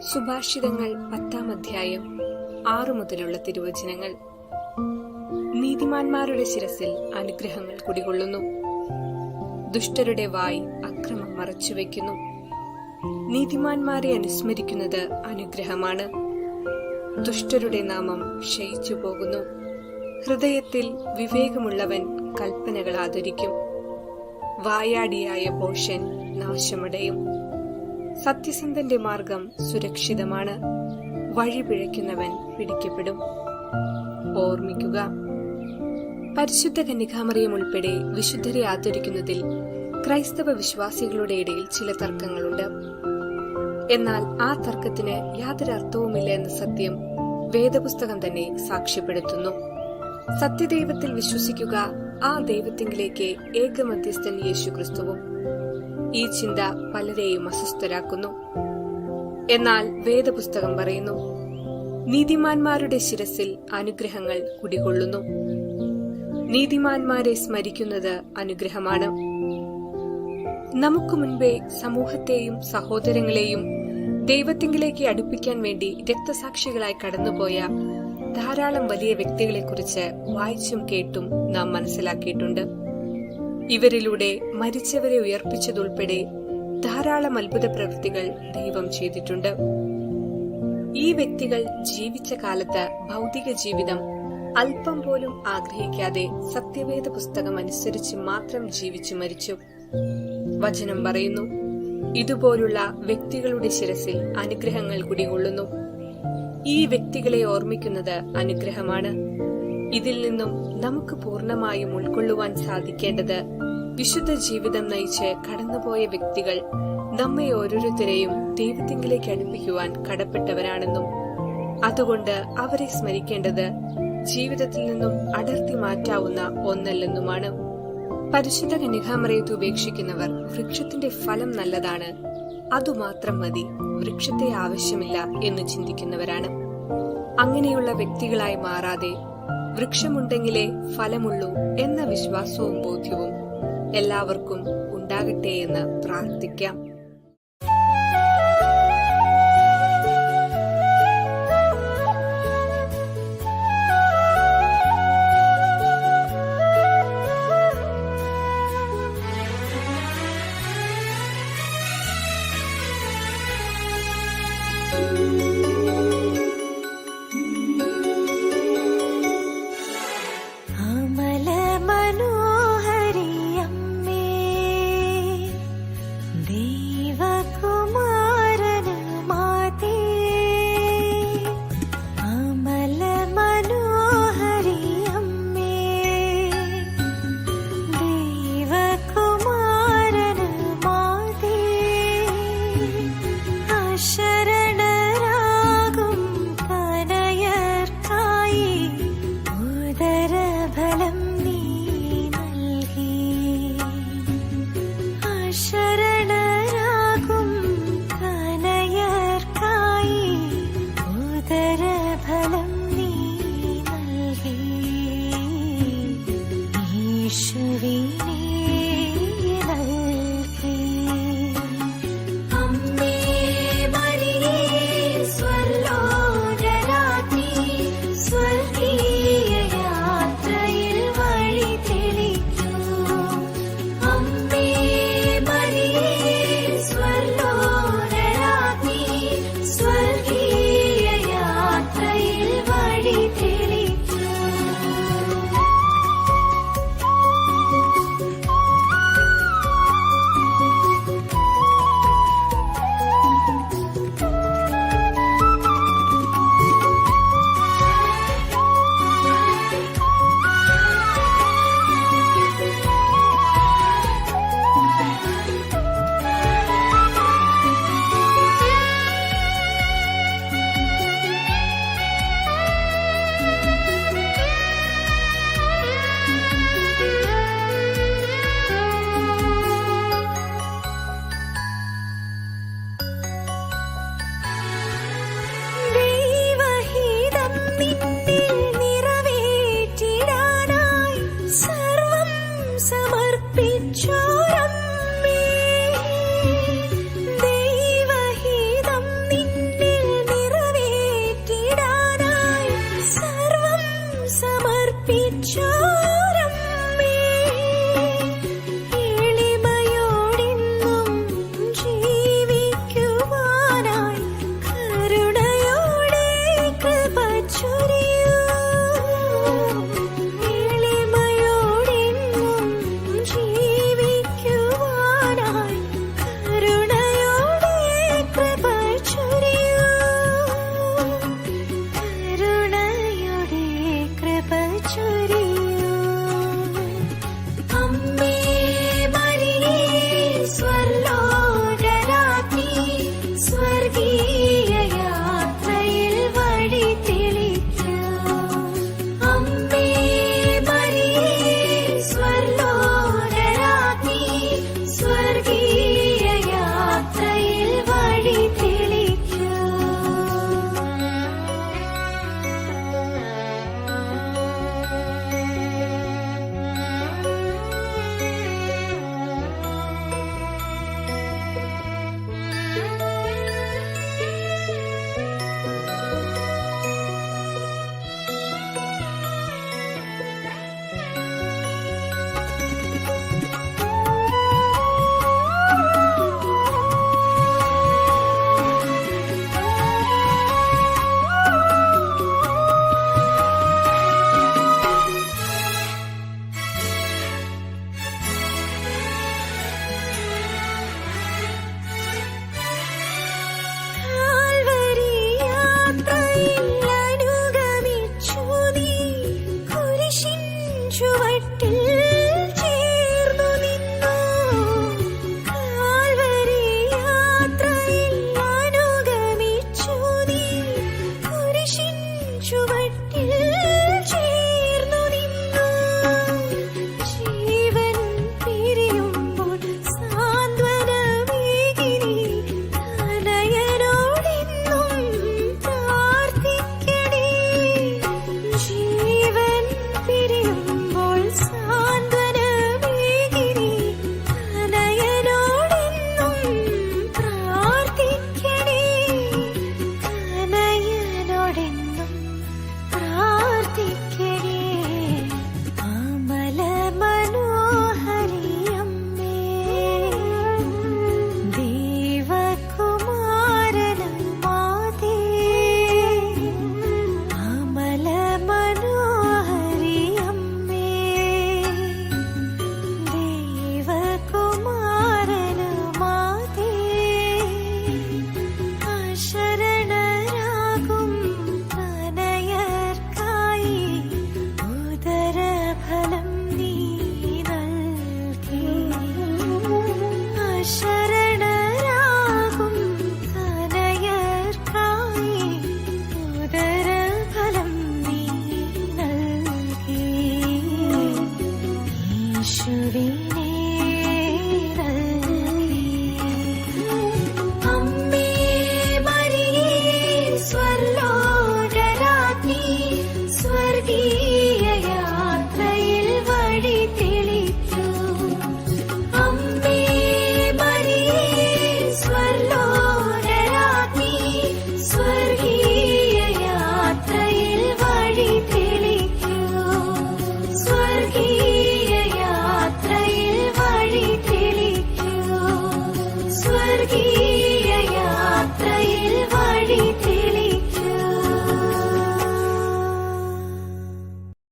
സുഭാഷിതങ്ങൾ പത്താം അധ്യായം ആറു മുതലുള്ള തിരുവചനങ്ങൾ. നീതിമാന്മാരുടെ ശിരസിൽ അനുഗ്രഹങ്ങൾ കുടികൊള്ളുന്നു. ദുഷ്ടരുടെ വായി അക്രമം മറച്ചുവെക്കുന്നു. നീതിമാന്മാരെ അനുസ്മരിക്കുന്നത് അനുഗ്രഹമാണ്. ദുഷ്ടരുടെ നാമം ക്ഷയിച്ചു പോകുന്നു ഹൃദയത്തിൽ വിവേകമുള്ളവൻ കൽപ്പനകൾ ആദരിക്കും വായാടിയായ പോഷൻ നാശമടയും. സത്യസന്ധന്റെ മാർഗം സുരക്ഷിതമാണ്. വഴി പിഴയ്ക്കുന്നവൻ പിടിക്കപ്പെടും. ഓർമ്മിക്കുക. പരിശുദ്ധ കന്യകാമറിയം ഉൾപ്പെടെ വിശുദ്ധരെ ആദരിക്കുന്നതിൽ ക്രൈസ്തവ വിശ്വാസികളുടെ ഇടയിൽ ചില തർക്കങ്ങളുണ്ട്. എന്നാൽ ആ തർക്കത്തിന് യാതൊരു അർത്ഥവുമില്ല എന്ന സത്യം വേദപുസ്തകം തന്നെ സാക്ഷ്യപ്പെടുത്തുന്നു. സത്യദൈവത്തിൽ വിശ്വസിക്കുക ആ ദൈവത്തിങ്കിലേക്ക് ഏകമധ്യസ്ഥൻ യേശു ക്രിസ്തുവും ഈ ചിന്ത പലരെയും അസ്വസ്ഥരാക്കുന്നു. എന്നാൽ വേദപുസ്തകം പറയുന്നു നീതിമാന്മാരുടെ ശിരസിൽ അനുഗ്രഹങ്ങൾ കുടികൊള്ളുന്നു. നീതിമാന്മാരെ സ്മരിക്കുന്നത് അനുഗ്രഹമാണ്. നമുക്ക് മുൻപേ സമൂഹത്തെയും സഹോദരങ്ങളെയും ദൈവത്തിങ്കിലേക്ക് അടുപ്പിക്കാൻ വേണ്ടി രക്തസാക്ഷികളായി കടന്നുപോയ ധാരാളം വലിയ വ്യക്തികളെക്കുറിച്ച് വായിച്ചും കേട്ടും നാം മനസ്സിലാക്കിയിട്ടുണ്ട്. ഇവരിലൂടെ മരിച്ചവരെ ഉയർപ്പിച്ചതുൾപ്പെടെ ധാരാളം അത്ഭുത പ്രവൃത്തികൾ ദൈവം ചെയ്തിട്ടുണ്ട്. ഈ വ്യക്തികൾ ജീവിച്ച കാലത്ത് ഭൗതിക ജീവിതം അല്പം പോലും ആഗ്രഹിക്കാതെ സത്യവേദ പുസ്തകം അനുസരിച്ച് മാത്രം ജീവിച്ചു മരിച്ചു. വചനം പറയുന്നു ഇതുപോലുള്ള വ്യക്തികളുടെ ശിരസിൽ അനുഗ്രഹങ്ങൾ കുടികൊള്ളുന്നു. ഈ വ്യക്തികളെ ഓർമ്മിക്കുന്നത് അനുഗ്രഹമാണ്. ഇതിൽ നിന്നും നമുക്ക് പൂർണമായും ഉൾക്കൊള്ളുവാൻ സാധിക്കേണ്ടത് വിശുദ്ധ ജീവിതം നയിച്ച് കടന്നുപോയ വ്യക്തികൾ നമ്മെ ഓരോരുത്തരെയും ദൈവത്തിങ്കിലേക്ക് അടുപ്പിക്കുവാൻ കടപ്പെട്ടവരാണെന്നും അതുകൊണ്ട് അവരെ സ്മരിക്കേണ്ടത് ജീവിതത്തിൽ നിന്നും അടർത്തി മാറ്റാവുന്ന ഒന്നല്ലെന്നുമാണ്. പരിശുദ്ധ കനികാമറയത്ത് ഉപേക്ഷിക്കുന്നവർ വൃക്ഷത്തിന്റെ ഫലം നല്ലതാണ് അതുമാത്രം മതി വൃക്ഷത്തെ ആവശ്യമില്ല എന്ന് ചിന്തിക്കുന്നവരാണ്. അങ്ങനെയുള്ള വ്യക്തികളായി മാറാതെ വൃക്ഷമുണ്ടെങ്കിലേ ഫലമുള്ളൂ എന്ന വിശ്വാസവും ബോധ്യവും എല്ലാവർക്കും ഉണ്ടാകട്ടെ എന്ന് പ്രാർത്ഥിക്കാം. আশা